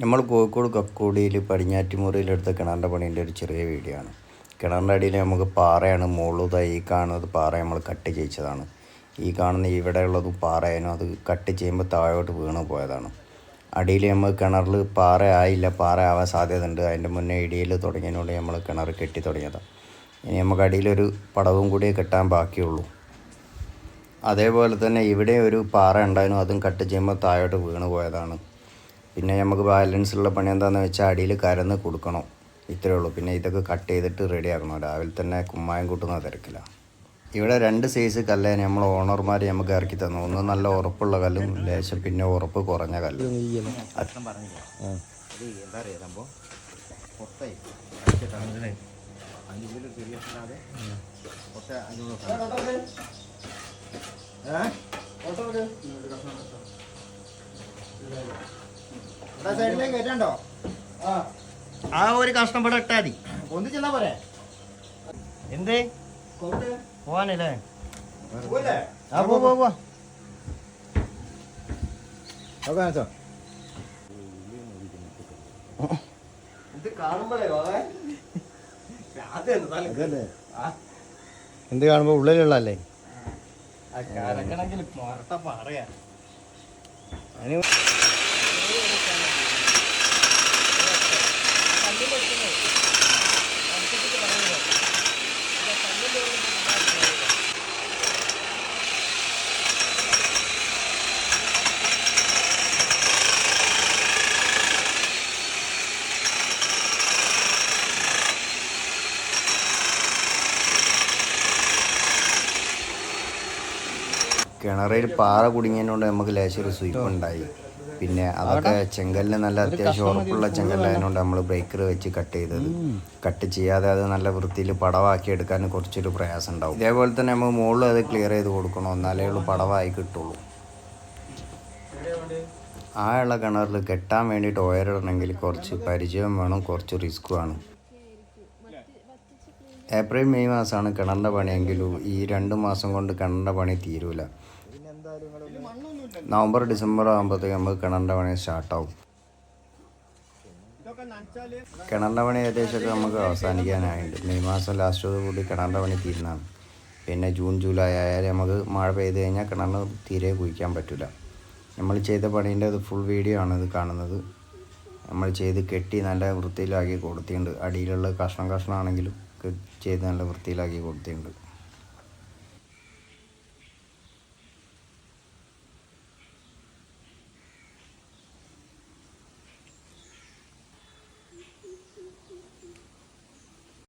നമ്മൾ കോഴിക്കോട് കക്കോടിയിൽ പടിഞ്ഞാറ്റുമുറിയിലെടുത്ത കിണറിന്റെ പണീന്റെ ഒരു ചെറിയ വീഡിയോ ആണ്. കിണറിന്റെ അടിയിൽ നമുക്ക് പാറയാണ് മുകളിൽ കാണുന്നത് പാറ നമ്മൾ കട്ട് ചെയ്യിച്ചതാണ്. ഈ കാണുന്ന ഇവിടെ ഉള്ളതും പാറയാണ് അത് കട്ട് ചെയ്യുമ്പോൾ താഴോട്ട് വീണ് പോയതാണ്. അടിയിൽ നമ്മൾ കിണറിൽ പാറ ആയില്ല പാറ ആവാൻ സാധ്യതയുണ്ട്. അതിന്റെ മുന്നേ ഇടിയിൽ തുടങ്ങിയതിനോട് നമ്മൾ കിണർ കെട്ടി തുടങ്ങിയതാണ്. ഇനി നമുക്ക് അടിയിലൊരു പടവും കൂടി കെട്ടാൻ ബാക്കിയുള്ളൂ. അതേപോലെ തന്നെ ഇവിടെ ഒരു പാറ ഉണ്ടായിരുന്നു അതും കട്ട് ചെയ്യുമ്പോൾ താഴോട്ട് വീണ് പോയതാണ്. പിന്നെ നമുക്ക് ബാലൻസ് ഉള്ള പണി എന്താണെന്ന് വെച്ചാൽ അടിയിൽ കരന്ന് കൊടുക്കണം. ഇത്രയേ ഉള്ളൂ. പിന്നെ ഇതൊക്കെ കട്ട് ചെയ്തിട്ട് റെഡി ആക്കണം. രാവിലെ തന്നെ കുമ്മായം കൂട്ടുന്ന തിരക്കില്ല ഇവിടെ രണ്ട് സൈസ് കല്ലേ നമ്മൾ ഓണർമാർ നമുക്ക് ഇറക്കി തന്നു. ഒന്ന് നല്ല ഉറപ്പുള്ള കല്ലും ലേശം പിന്നെ ഉറപ്പ് കുറഞ്ഞ കല്ലും. ആ. ഒരു കഷ്ണം ഇവിടെ ഇട്ടാ മതി പോരെ. എന്ത്? പോവാനല്ലേ? ആ പോ പോ പോ. ഇത് കാണുമ്പോഴേ എന്ത് കാണുമ്പോ ഉള്ളിലുള്ളല്ലേ മറത്ത പറയാ കിണറിൽ പാറ കുടുങ്ങിയതുകൊണ്ട് നമുക്ക് ലേശം ഒരു സ്വീപ്പ് ഉണ്ടായി. പിന്നെ അതൊക്കെ ചെങ്കലിന് നല്ല അത്യാവശ്യം ഉറപ്പുള്ള ചെങ്കല്ലായതുകൊണ്ട് നമ്മൾ ബ്രേക്കർ വെച്ച് കട്ട് ചെയ്തത്. കട്ട് ചെയ്യാതെ അത് നല്ല വൃത്തിയിൽ പടവാക്കി എടുക്കാൻ കുറച്ചൊരു പ്രയാസം ഉണ്ടാവും. ഇതേപോലെ തന്നെ നമ്മൾ മുകളിൽ അത് ക്ലിയർ ചെയ്ത് കൊടുക്കണം. എന്നാലേ ഉള്ളൂ പടവായി കിട്ടുള്ളൂ. ആ ഉള്ള കിണറിൽ കെട്ടാൻ വേണ്ടിയിട്ട് ഒയറിടണമെങ്കിൽ കുറച്ച് പരിചയം വേണം കുറച്ച് റിസ്ക് വേണം. ഏപ്രിൽ മെയ് മാസമാണ് കിണറിന്റെ പണിയെങ്കിലും ഈ രണ്ട് മാസം കൊണ്ട് കിണറിന്റെ പണി തീരൂല. നവംബർ ഡിസംബർ ആകുമ്പോഴത്തേക്ക് നമുക്ക് കിണറിന്റെ പണി സ്റ്റാർട്ടാവും. കിണറിന്റെ പണി ഏകദേശമൊക്കെ നമുക്ക് അവസാനിക്കാനായിട്ട് മെയ് മാസം ലാസ്റ്റോട് കൂടി കിണറിന്റെ പണി തീരുന്നതാണ്. പിന്നെ ജൂൺ ജൂലൈ ആയാലും നമുക്ക് മഴ പെയ്ത് കഴിഞ്ഞാൽ കിണറിന് തീരെ കുഴിക്കാൻ പറ്റില്ല നമ്മൾ ചെയ്ത പണീന്റെ അത് ഫുൾ വീഡിയോ ആണ് ഇത് കാണുന്നത്. നമ്മൾ ചെയ്ത് കെട്ടി നല്ല വൃത്തിയിലാക്കി കൊടുത്തിട്ടുണ്ട്. അടിയിലുള്ള കഷ്ണം കഷ്ണമാണെങ്കിലും ചെയ്ത് നല്ല വൃത്തിയിലാക്കി കൊടുത്തിട്ടുണ്ട്.